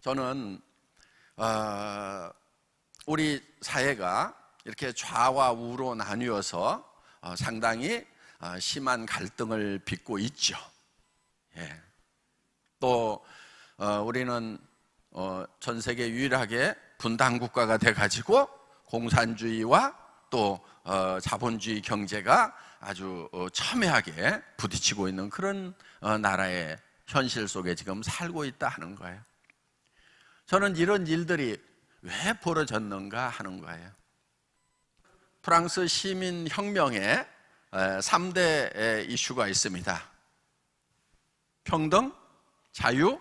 저는 어, 우리 사회가 이렇게 좌와 우로 나뉘어서 어, 상당히 어, 심한 갈등을 빚고 있죠. 예. 또 어, 우리는 어, 전 세계 유일하게 분단 국가가 돼 가지고 공산주의와 또 어, 자본주의 경제가 아주 어, 첨예하게 부딪히고 있는 그런 어, 나라의 현실 속에 지금 살고 있다 하는 거예요. 저는 이런 일들이 왜 벌어졌는가 하는 거예요. 프랑스 시민 혁명에 3대 이슈가 있습니다. 평등, 자유,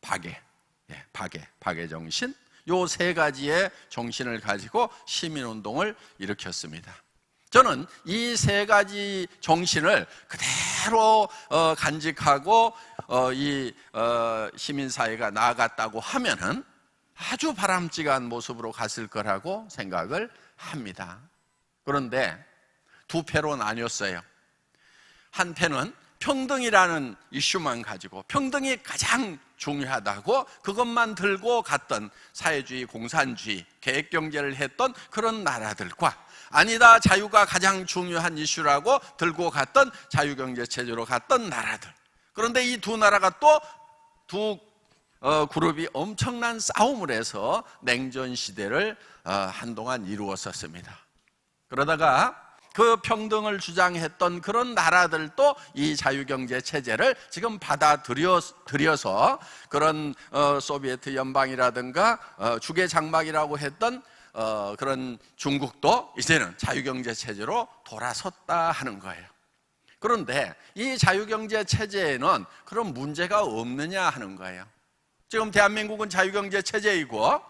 박애. 예, 박애, 박애 정신. 요 세 가지의 정신을 가지고 시민 운동을 일으켰습니다. 저는 이 세 가지 정신을 그대로 어, 간직하고 어, 이 어, 시민 사회가 나아갔다고 하면은 아주 바람직한 모습으로 갔을 거라고 생각을 합니다. 그런데 두 패로 나뉘었어요. 한 패는 평등이라는 이슈만 가지고 평등이 가장 중요하다고 그것만 들고 갔던 사회주의, 공산주의, 계획경제를 했던 그런 나라들과 아니다 자유가 가장 중요한 이슈라고 들고 갔던 자유경제체제로 갔던 나라들 그런데 이 두 나라가 또두 어, 그룹이 엄청난 싸움을 해서 냉전 시대를 어, 한동안 이루었었습니다 그러다가 그 평등을 주장했던 그런 나라들도 이 자유경제 체제를 지금 받아들여서 그런 어, 소비에트 연방이라든가 어, 주계 장막이라고 했던 어, 그런 중국도 이제는 자유경제 체제로 돌아섰다 하는 거예요. 그런데 이 자유경제 체제에는 그런 문제가 없느냐 하는 거예요. 지금 대한민국은 자유경제 체제이고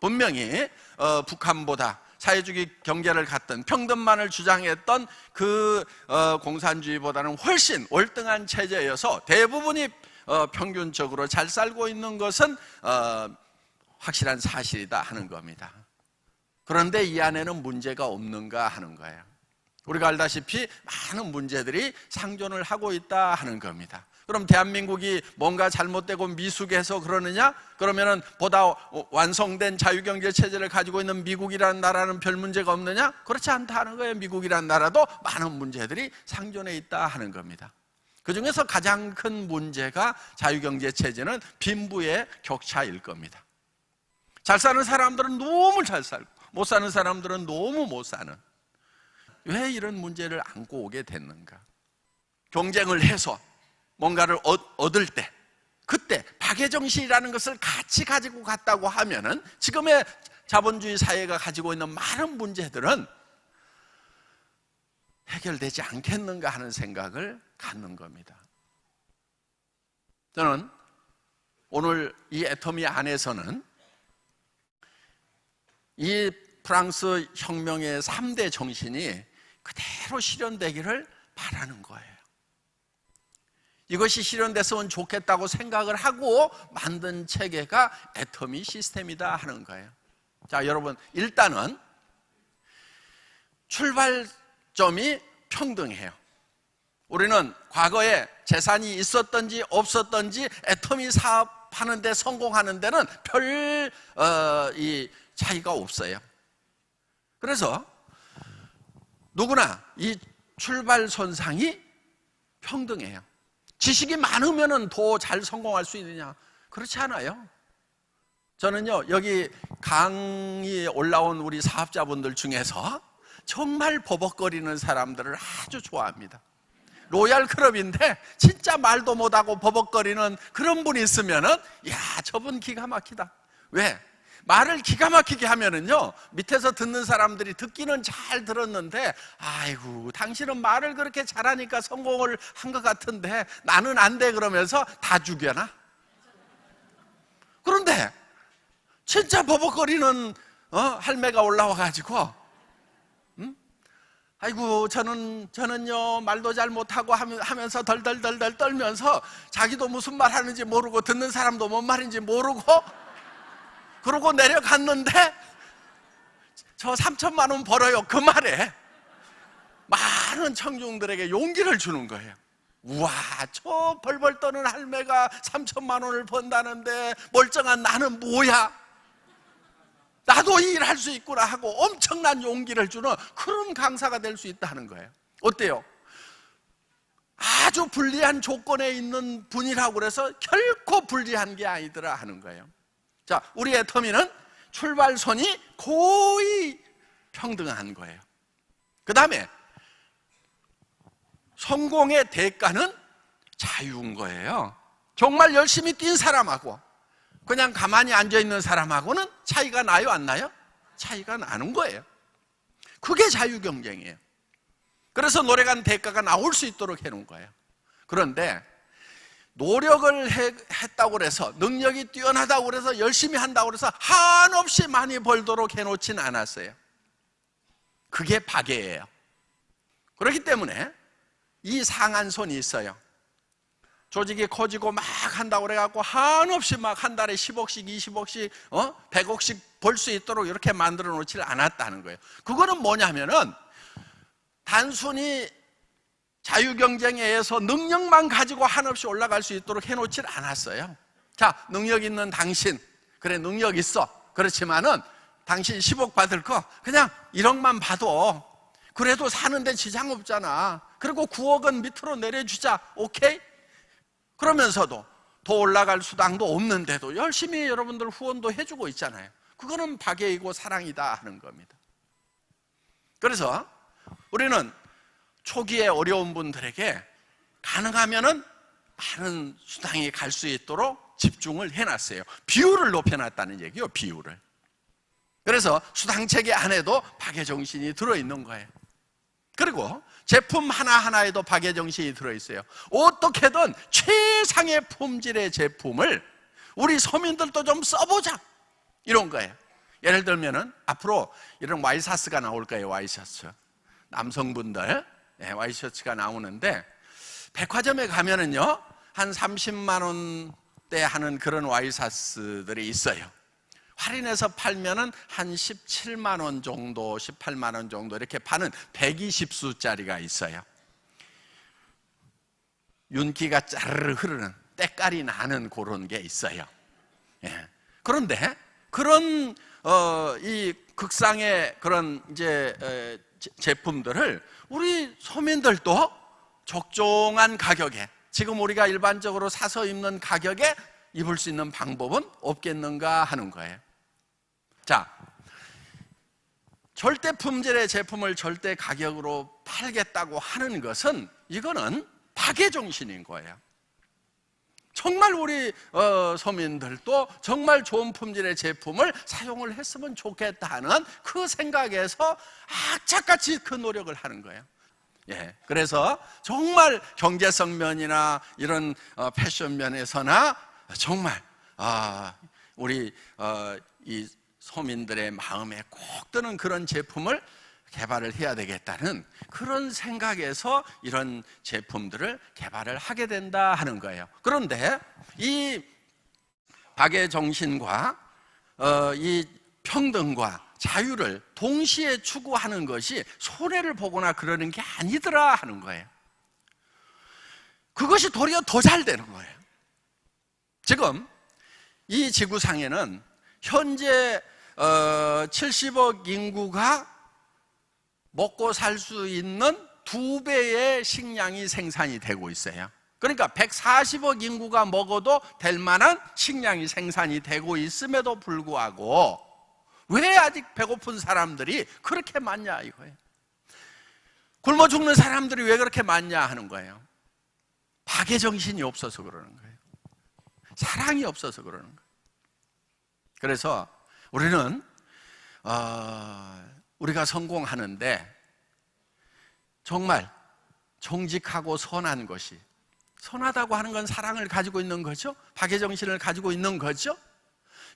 분명히 어, 북한보다 사회주의 경제를 갖던 평등만을 주장했던 그 어, 공산주의보다는 훨씬 월등한 체제여서 대부분이 어, 평균적으로 잘 살고 있는 것은 어, 확실한 사실이다 하는 겁니다. 그런데 이 안에는 문제가 없는가 하는 거예요. 우리가 알다시피 많은 문제들이 상존을 하고 있다 하는 겁니다. 그럼 대한민국이 뭔가 잘못되고 미숙해서 그러느냐? 그러면은 보다 완성된 자유경제 체제를 가지고 있는 미국이라는 나라는 별 문제가 없느냐? 그렇지 않다 하는 거예요. 미국이라는 나라도 많은 문제들이 상존해 있다 하는 겁니다. 그 중에서 가장 큰 문제가 자유경제 체제는 빈부의 격차일 겁니다. 잘 사는 사람들은 너무 잘 살고 못 사는 사람들은 너무 못 사는 왜 이런 문제를 안고 오게 됐는가? 경쟁을 해서 뭔가를 얻을 때 그때 박애정신이라는 것을 같이 가지고 갔다고 하면은 지금의 자본주의 사회가 가지고 있는 많은 문제들은 해결되지 않겠는가 하는 생각을 갖는 겁니다. 저는 오늘 이 애터미 안에서는 이 프랑스 혁명의 3대 정신이 그대로 실현되기를 바라는 거예요. 이것이 실현됐으면 좋겠다고 생각을 하고 만든 체계가 애터미 시스템이다 하는 거예요. 자, 여러분, 일단은 출발점이 평등해요. 우리는 과거에 재산이 있었던지 없었던지 애터미 사업하는 데 성공하는 데는 별, 어, 이 차이가 없어요. 그래서 누구나 이 출발선상이 평등해요. 지식이 많으면 더 잘 성공할 수 있느냐? 그렇지 않아요. 저는요, 여기 강의 올라온 우리 사업자분들 중에서 정말 버벅거리는 사람들을 아주 좋아합니다. 로얄 클럽인데 진짜 말도 못하고 버벅거리는 그런 분이 있으면은, 야, 저분 기가 막히다. 왜? 말을 기가 막히게 하면은요, 밑에서 듣는 사람들이 듣기는 잘 들었는데, 아이고, 당신은 말을 그렇게 잘하니까 성공을 한 것 같은데, 나는 안 돼, 그러면서 다 죽여놔. 그런데, 진짜 버벅거리는, 어, 할매가 올라와가지고, 음? 아이고, 저는, 저는요, 말도 잘 못하고 하면서 덜덜덜덜 떨면서 자기도 무슨 말 하는지 모르고 듣는 사람도 뭔 말인지 모르고 그러고 내려갔는데 저 3천만 원 벌어요. 그 말에 많은 청중들에게 용기를 주는 거예요. 우와, 저 벌벌 떠는 할매가 3천만 원을 번다는데 멀쩡한 나는 뭐야? 나도 이일할 수 있구나 하고 엄청난 용기를 주는 그런 강사가 될 수 있다는 거예요. 어때요? 아주 불리한 조건에 있는 분이라고 그래서 결코 불리한 게 아니더라 하는 거예요. 자, 우리의 터미는 출발선이 거의 평등한 거예요. 그 다음에 성공의 대가는 자유인 거예요. 정말 열심히 뛴 사람하고 그냥 가만히 앉아 있는 사람하고는 차이가 나요, 안 나요? 차이가 나는 거예요. 그게 자유 경쟁이에요. 그래서 노래간 대가가 나올 수 있도록 해놓은 거예요. 그런데 노력을 해- 했다고 그래서 능력이 뛰어나다고 그래서 열심히 한다고 그래서 한없이 많이 벌도록 해놓진 않았어요. 그게 박애예요. 그렇기 때문에 이 상한선이 있어요. 조직이 커지고 막 한다고 그래갖고 한없이 막 한 달에 10억씩, 20억씩, 어? 100억씩 벌 수 있도록 이렇게 만들어 놓지 않았다는 거예요. 그거는 뭐냐면은 단순히 자유 경쟁에 의해서 능력만 가지고 한없이 올라갈 수 있도록 해놓질 않았어요. 자, 능력 있는 당신, 그래, 능력 있어. 그렇지만은 당신 10억 받을 거 그냥 1억만 봐도 그래도 사는데 지장 없잖아. 그리고 9억은 밑으로 내려주자. 오케이? 그러면서도 더 올라갈 수당도 없는데도 열심히 여러분들 후원도 해주고 있잖아요. 그거는 박애이고 사랑이다 하는 겁니다. 그래서 우리는 초기에 어려운 분들에게 가능하면은 많은 수당이 갈 수 있도록 집중을 해놨어요. 비율을 높여놨다는 얘기요, 비율을. 그래서 수당체계 안에도 박애 정신이 들어있는 거예요. 그리고 제품 하나하나에도 박애 정신이 들어있어요. 어떻게든 최상의 품질의 제품을 우리 서민들도 좀 써보자. 이런 거예요. 예를 들면은 앞으로 이런 와이셔츠가 나올 거예요, 와이셔츠. 남성분들, 네, 와이셔츠가 나오는데 백화점에 가면은요, 한 30만 원대 하는 그런 와이셔츠들이 있어요. 할인해서 팔면은 한 17만 원 정도, 18만 원 정도 이렇게 파는 120수짜리가 있어요. 윤기가 짜르르 흐르는 때깔이 나는 그런 게 있어요. 예. 그런데 그런 어, 이 극상의 그런 이제 에, 제- 제품들을 우리 서민들도 적정한 가격에 지금 우리가 일반적으로 사서 입는 가격에 입을 수 있는 방법은 없겠는가 하는 거예요. 자, 절대 품질의 제품을 절대 가격으로 팔겠다고 하는 것은 이거는 박의 정신인 거예요. 정말 우리 어, 서민들도 정말 좋은 품질의 제품을 사용을 했으면 좋겠다는 그 생각에서 악착같이 그 노력을 하는 거예요. 예, 그래서 정말 경제성 면이나 이런 어, 패션 면에서나 정말 아, 우리 어, 이 서민들의 마음에 꼭 드는 그런 제품을 개발을 해야 되겠다는 그런 생각에서 이런 제품들을 개발을 하게 된다 하는 거예요. 그런데 이 박의 정신과 어, 이 평등과 자유를 동시에 추구하는 것이 손해를 보거나 그러는 게 아니더라 하는 거예요. 그것이 도리어 더 잘 되는 거예요. 지금 이 지구상에는 현재 어, 70억 인구가 먹고 살 수 있는 두 배의 식량이 생산이 되고 있어요. 그러니까 140억 인구가 먹어도 될 만한 식량이 생산이 되고 있음에도 불구하고 왜 아직 배고픈 사람들이 그렇게 많냐 이거예요. 굶어 죽는 사람들이 왜 그렇게 많냐 하는 거예요. 박의 정신이 없어서 그러는 거예요. 사랑이 없어서 그러는 거예요. 그래서 우리는 어, 우리가 성공하는데 정말 정직하고 선한 것이 선하다고 하는 건 사랑을 가지고 있는 거죠. 박의 정신을 가지고 있는 거죠.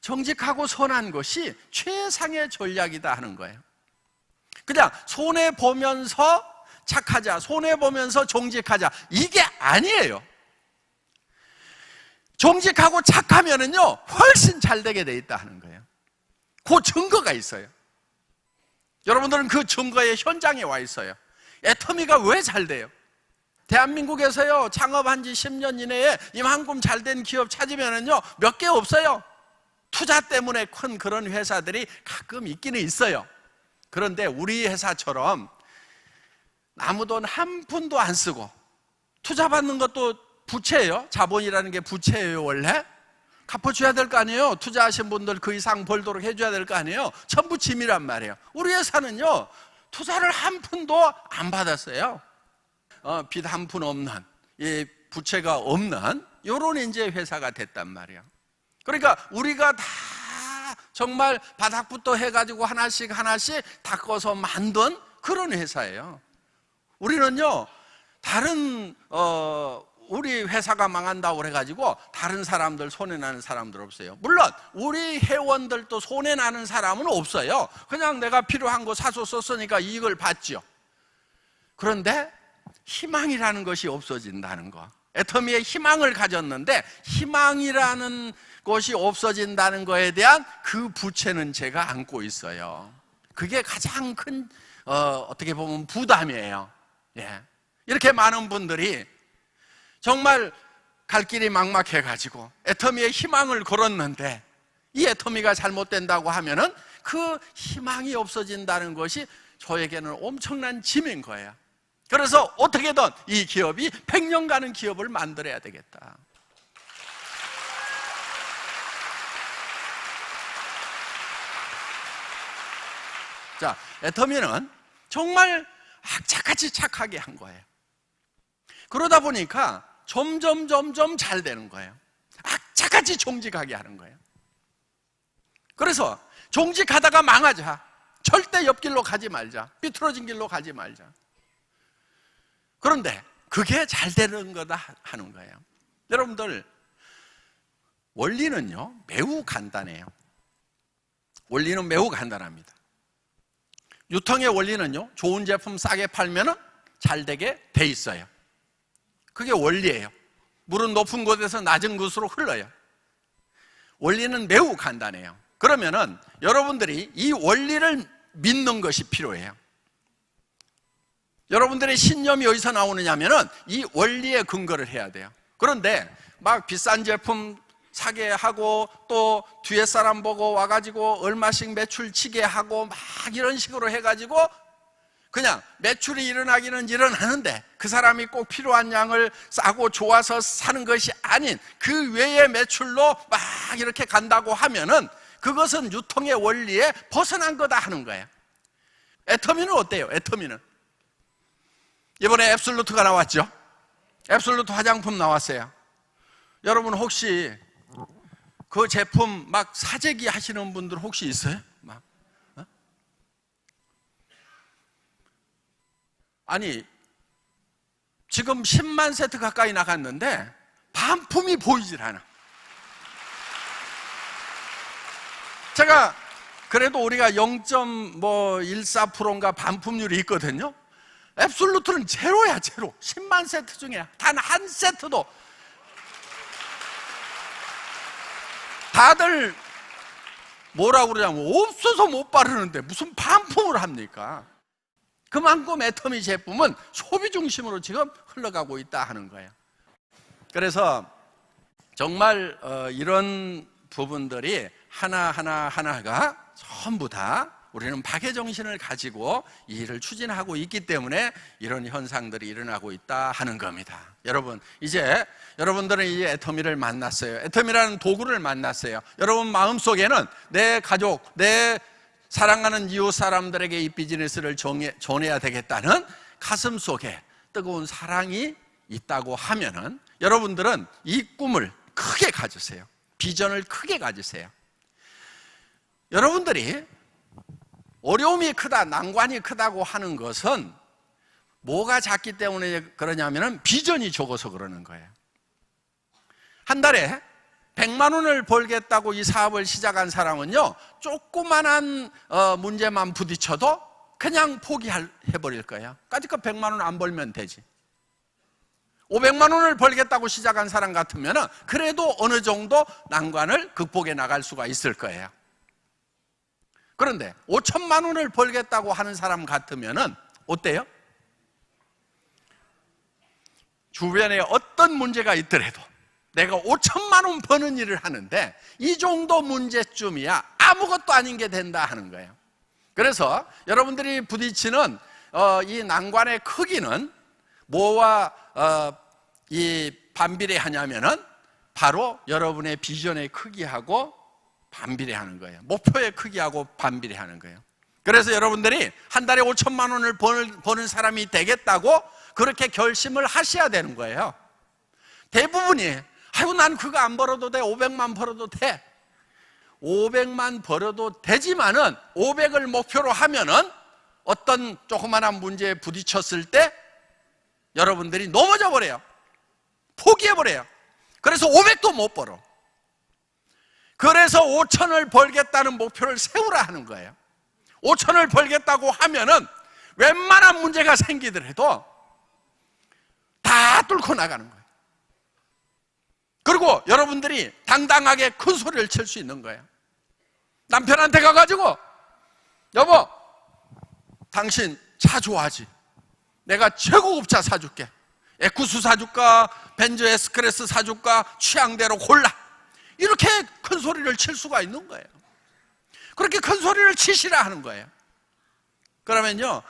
정직하고 선한 것이 최상의 전략이다 하는 거예요. 그냥 손해 보면서 착하자, 손해 보면서 정직하자 이게 아니에요. 정직하고 착하면은요 훨씬 잘 되게 돼 있다 하는 거예요. 그 증거가 있어요. 여러분들은 그 증거의 현장에 와 있어요. 애터미가 왜 잘 돼요? 대한민국에서요, 창업한 지 10년 이내에 이만큼 잘 된 기업 찾으면은요, 몇 개 없어요. 투자 때문에 큰 그런 회사들이 가끔 있기는 있어요. 그런데 우리 회사처럼 아무 돈 한 푼도 안 쓰고 투자 받는 것도 부채예요. 자본이라는 게 부채예요, 원래. 갚아줘야 될 거 아니에요. 투자하신 분들 그 이상 벌도록 해줘야 될 거 아니에요. 전부 짐이란 말이에요. 우리 회사는요, 투자를 한 푼도 안 받았어요. 어, 빚한 푼 없는, 이 부채가 없는, 요런 이제 회사가 됐단 말이에요. 그러니까 우리가 다 정말 바닥부터 해가지고 하나씩 하나씩 닦아서 만든 그런 회사예요. 우리는요, 다른, 어, 우리 회사가 망한다고 그래가지고 다른 사람들 손해나는 사람들 없어요. 물론, 우리 회원들도 손해나는 사람은 없어요. 그냥 내가 필요한 거 사서 썼으니까 이익을 받죠. 그런데 희망이라는 것이 없어진다는 거. 애터미에 희망을 가졌는데 희망이라는 것이 없어진다는 거에 대한 그 부채는 제가 안고 있어요. 그게 가장 큰 어, 어떻게 보면 부담이에요. 예. 이렇게 많은 분들이 정말 갈 길이 막막해가지고 애터미에 희망을 걸었는데 이 애터미가 잘못된다고 하면은 그 희망이 없어진다는 것이 저에게는 엄청난 짐인 거예요. 그래서 어떻게든 이 기업이 100년 가는 기업을 만들어야 되겠다. 자, 애터미는 정말 악착같이 착하게 한 거예요. 그러다 보니까 점점 점점 잘 되는 거예요. 악착같이 종직하게 하는 거예요. 그래서 종직하다가 망하자. 절대 옆길로 가지 말자. 삐뚤어진 길로 가지 말자. 그런데 그게 잘 되는 거다 하는 거예요. 여러분들 원리는요 매우 간단해요. 원리는 매우 간단합니다. 유통의 원리는요 좋은 제품 싸게 팔면은 잘 되게 돼 있어요. 그게 원리예요. 물은 높은 곳에서 낮은 곳으로 흘러요. 원리는 매우 간단해요. 그러면은 여러분들이 이 원리를 믿는 것이 필요해요. 여러분들의 신념이 어디서 나오느냐면은 이 원리에 근거를 해야 돼요. 그런데 막 비싼 제품 사게 하고 또 뒤에 사람 보고 와가지고 얼마씩 매출 치게 하고 막 이런 식으로 해가지고 그냥 매출이 일어나기는 일어나는데 그 사람이 꼭 필요한 양을 싸고 좋아서 사는 것이 아닌 그 외의 매출로 막 이렇게 간다고 하면은 그것은 유통의 원리에 벗어난 거다 하는 거예요. 애터미는 어때요? 애터미는 이번에 앱솔루트가 나왔죠? 앱솔루트 화장품 나왔어요. 여러분 혹시 그 제품 막 사재기 하시는 분들 혹시 있어요? 막 어? 아니 지금 10만 세트 가까이 나갔는데 반품이 보이질 않아. 제가 그래도 우리가 0.14%인가 반품률이 있거든요. 앱솔루트는 제로야, 제로. 10만 세트 중에 단 한 세트도 다들 뭐라고 그러냐면 없어서 못 바르는데 무슨 반품을 합니까? 그만큼 애터미 제품은 소비 중심으로 지금 흘러가고 있다 하는 거예요. 그래서 정말 어, 이런 부분들이 하나하나 하나가 전부 다 우리는 박의 정신을 가지고 이 일을 추진하고 있기 때문에 이런 현상들이 일어나고 있다 하는 겁니다. 여러분, 이제 여러분들은 이 애터미를 만났어요. 애터미라는 도구를 만났어요. 여러분 마음속에는 내 가족, 내 사랑하는 이웃 사람들에게 이 비즈니스를 정해, 전해야 되겠다는 가슴 속에 뜨거운 사랑이 있다고 하면은 여러분들은 이 꿈을 크게 가지세요. 비전을 크게 가지세요. 여러분들이 어려움이 크다, 난관이 크다고 하는 것은 뭐가 작기 때문에 그러냐면은 비전이 적어서 그러는 거예요. 한 달에 100만 원을 벌겠다고 이 사업을 시작한 사람은요, 조그만한 어, 문제만 부딪혀도 그냥 포기해버릴 거예요. 까짓거 100만 원 안 벌면 되지. 500만 원을 벌겠다고 시작한 사람 같으면 그래도 어느 정도 난관을 극복해 나갈 수가 있을 거예요. 그런데 5천만 원을 벌겠다고 하는 사람 같으면 어때요? 주변에 어떤 문제가 있더라도 내가 5천만 원 버는 일을 하는데 이 정도 문제쯤이야 아무것도 아닌 게 된다 하는 거예요. 그래서 여러분들이 부딪히는 어, 이 난관의 크기는 뭐와 어, 이 반비례하냐면은 바로 여러분의 비전의 크기하고 반비례하는 거예요. 목표의 크기하고 반비례하는 거예요. 그래서 여러분들이 한 달에 5천만 원을 버는, 사람이 되겠다고 그렇게 결심을 하셔야 되는 거예요. 대부분이 아이고 난 그거 안 벌어도 돼. 500만 벌어도 돼. 500만 벌어도 되지만은 500을 목표로 하면은 어떤 조그마한 문제에 부딪혔을 때 여러분들이 넘어져 버려요. 포기해 버려요. 그래서 500도 못 벌어. 그래서 5천을 벌겠다는 목표를 세우라 하는 거예요. 5천을 벌겠다고 하면은 웬만한 문제가 생기더라도 다 뚫고 나가는 거예요. 그리고 여러분들이 당당하게 큰 소리를 칠 수 있는 거예요. 남편한테 가가지고 여보, 당신 차 좋아하지? 내가 최고급 차 사줄게. 에쿠스 사줄까? 벤저 에스크레스 사줄까? 취향대로 골라. 이렇게 큰 소리를 칠 수가 있는 거예요. 그렇게 큰 소리를 치시라 하는 거예요. 그러면요,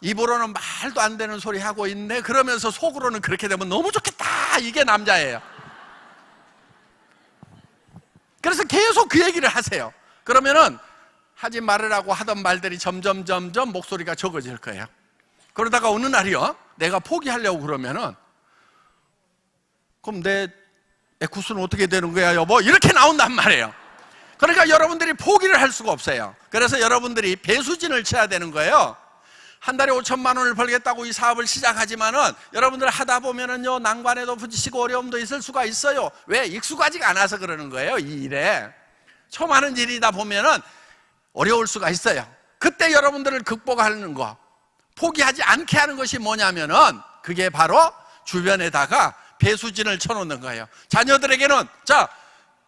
입으로는 말도 안 되는 소리 하고 있네. 그러면서 속으로는 그렇게 되면 너무 좋겠다. 이게 남자예요. 그래서 계속 그 얘기를 하세요. 그러면은 하지 말으라고 하던 말들이 점점 점점 목소리가 적어질 거예요. 그러다가 어느 날이요, 내가 포기하려고 그러면은 그럼 내 에쿠스는 어떻게 되는 거야, 여보? 이렇게 나온단 말이에요. 그러니까 여러분들이 포기를 할 수가 없어요. 그래서 여러분들이 배수진을 쳐야 되는 거예요. 한 달에 5천만 원을 벌겠다고 이 사업을 시작하지만은 여러분들 하다 보면은요 난관에도 부딪히고 어려움도 있을 수가 있어요. 왜 익숙하지가 않아서 그러는 거예요 이 일에 처음 하는 일이다 보면은 어려울 수가 있어요. 그때 여러분들을 극복하는 거 포기하지 않게 하는 것이 뭐냐면은 그게 바로 주변에다가 배수진을 쳐놓는 거예요. 자녀들에게는 자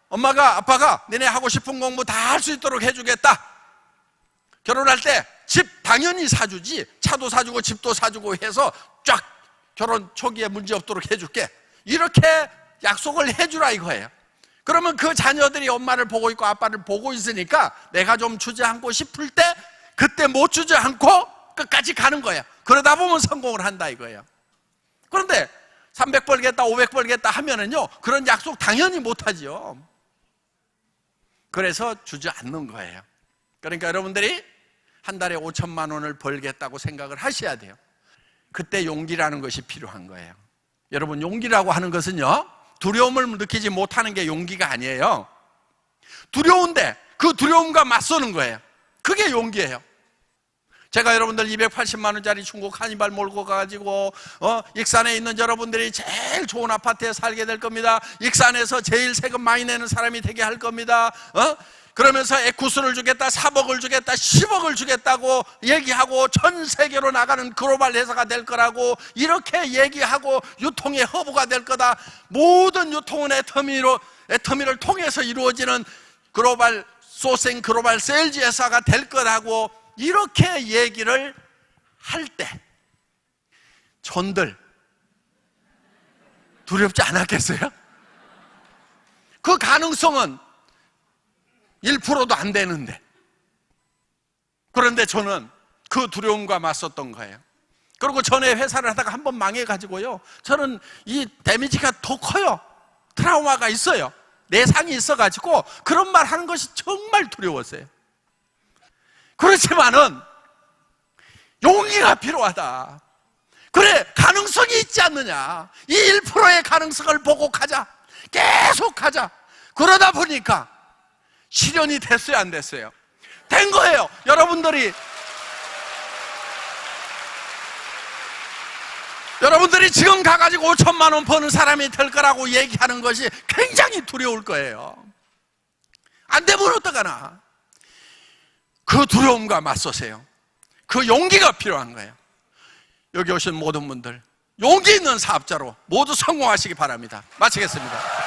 엄마가 아빠가 너네 하고 싶은 공부 다 할 수 있도록 해주겠다. 결혼할 때 집 당연히 사주지. 차도 사주고 집도 사주고 해서 쫙 결혼 초기에 문제 없도록 해줄게. 이렇게 약속을 해주라 이거예요. 그러면 그 자녀들이 엄마를 보고 있고 아빠를 보고 있으니까 내가 좀 주저앉고 싶을 때 그때 못 주저앉고 끝까지 가는 거예요. 그러다 보면 성공을 한다 이거예요. 그런데 300 벌겠다 500 벌겠다 하면은요 그런 약속 당연히 못하지요. 그래서 주저앉는 거예요. 그러니까 여러분들이 한 달에 5천만 원을 벌겠다고 생각을 하셔야 돼요. 그때 용기라는 것이 필요한 거예요. 여러분, 용기라고 하는 것은요, 두려움을 느끼지 못하는 게 용기가 아니에요. 두려운데 그 두려움과 맞서는 거예요. 그게 용기예요. 제가 여러분들 280만 원짜리 중국 한이발 몰고 가가지고 어, 익산에 있는 여러분들이 제일 좋은 아파트에 살게 될 겁니다. 익산에서 제일 세금 많이 내는 사람이 되게 할 겁니다. 어? 그러면서 에쿠스를 주겠다, 3억을 주겠다, 10억을 주겠다고 얘기하고 전 세계로 나가는 글로벌 회사가 될 거라고 이렇게 얘기하고 유통의 허브가 될 거다. 모든 유통은 애터미로, 애터미를 통해서 이루어지는 글로벌 소생 글로벌 세일즈 회사가 될 거라고 이렇게 얘기를 할 때 전들 두렵지 않았겠어요? 그 가능성은 1%도 안 되는데. 그런데 저는 그 두려움과 맞섰던 거예요. 그리고 전에 회사를 하다가 한 번 망해가지고요. 저는 이 데미지가 더 커요. 트라우마가 있어요. 내상이 있어가지고 그런 말 하는 것이 정말 두려웠어요. 그렇지만은 용기가 필요하다. 그래, 가능성이 있지 않느냐. 이 1%의 가능성을 보고 가자. 계속 가자. 그러다 보니까 실현이 됐어요, 안 됐어요? 된 거예요. 여러분들이 여러분들이 지금 가가지고 5천만 원 버는 사람이 될 거라고 얘기하는 것이 굉장히 두려울 거예요. 안 되면 어떡하나. 그 두려움과 맞서세요. 그 용기가 필요한 거예요. 여기 오신 모든 분들, 용기 있는 사업자로 모두 성공하시기 바랍니다. 마치겠습니다.